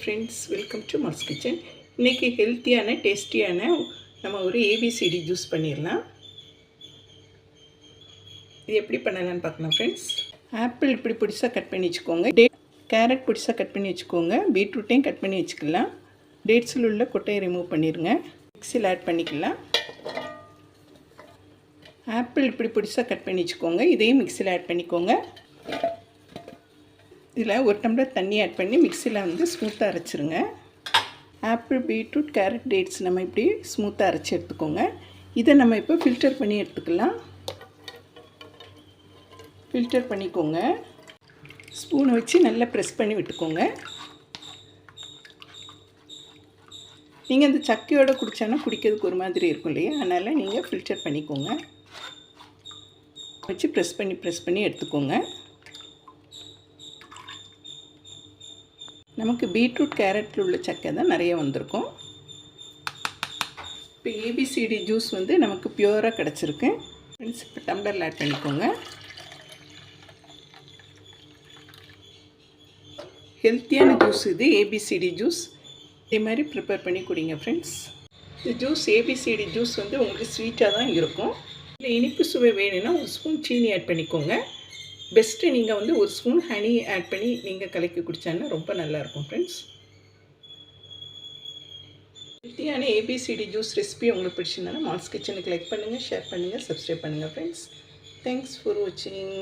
Friends welcome to mass kitchen இன்றைக்கி ஹெல்த்தியான டேஸ்டியான நம்ம ஒரு ஏபிசிடி ஜூஸ் பண்ணிடலாம். இது எப்படி பண்ணலான்னு பார்க்கலாம் ஃப்ரெண்ட்ஸ் ஆப்பிள் இப்படி பிடிச்சா கட் பண்ணி வச்சுக்கோங்க. டே கேரட் பிடிச்சா கட் பண்ணி வச்சுக்கோங்க. பீட்ரூட்டையும் கட் பண்ணி வச்சுக்கலாம். டேட்ஸில் உள்ள கொட்டையை ரிமூவ் பண்ணிடுங்க. மிக்சியில் ஆட் பண்ணிக்கலாம். ஆப்பிள் இப்படி பிடிச்சா கட் பண்ணி வச்சுக்கோங்க. இதையும் மிக்சியில் ஆட் பண்ணிக்கோங்க. இதில் ஒரு டம்ளர் தண்ணி ஆட் பண்ணி மிக்சியில் வந்து ஸ்மூத்தாக அரைச்சிருங்க. ஆப்பிள் பீட்ரூட் கேரட் டேட்ஸ் நம்ம இப்படி ஸ்மூத்தாக அரைச்சி எடுத்துக்கோங்க. இதை நம்ம இப்போ ஃபில்டர் பண்ணி எடுத்துக்கலாம். ஃபில்டர் பண்ணிக்கோங்க. ஸ்பூனை வச்சு நல்லா ப்ரெஸ் பண்ணி விட்டுக்கோங்க. நீங்கள் அந்த சக்கையோடு குடித்தானா குடிக்கிறதுக்கு ஒரு மாதிரி இருக்கும் இல்லையா? அதனால் நீங்கள் ஃபில்டர் பண்ணிக்கோங்க. வச்சு ப்ரெஸ் பண்ணி ப்ரெஸ் பண்ணி எடுத்துக்கோங்க. நமக்கு பீட்ரூட் கேரட்டில் உள்ள சக்கை தான் நிறைய வந்திருக்கும். இப்போ ஏபிசிடி ஜூஸ் வந்து நமக்கு பியூராக கிடச்சிருக்கு. ஃப்ரெண்ட்ஸ் இப்போ டம்ளரில் ஆட் பண்ணிக்கோங்க. ஹெல்த்தியான ஜூஸ் இது ஏபிசிடி ஜூஸ். இதே மாதிரி ப்ரிப்பேர் பண்ணி குடிங்க ஃப்ரெண்ட்ஸ் இந்த ஜூஸ் ஏபிசிடி ஜூஸ் வந்து உங்களுக்கு ஸ்வீட்டாக தான் இருக்கும். இல்லை இனிப்பு சுவை வேணும்னா ஒரு ஸ்பூன் சீனி ஆட் பண்ணிக்கோங்க. பெஸ்ட்டு நீங்கள் வந்து ஒரு ஸ்பூன் ஹனி ஆட் பண்ணி நீங்கள் கலக்கி குடித்தாங்கன்னா ரொம்ப நல்லாயிருக்கும் ஃப்ரெண்ட்ஸ் ஹெல்த்தியான ஏபிசிடி ஜூஸ் ரெசிபி உங்களுக்கு பிடிச்சிருந்தாலும் மால்ஸ் கிச்சனுக்கு லைக் பண்ணுங்கள் ஷேர் பண்ணுங்கள் சப்ஸ்கிரைப் பண்ணுங்கள் ஃப்ரெண்ட்ஸ் தேங்க்ஸ் ஃபார் வாட்சிங்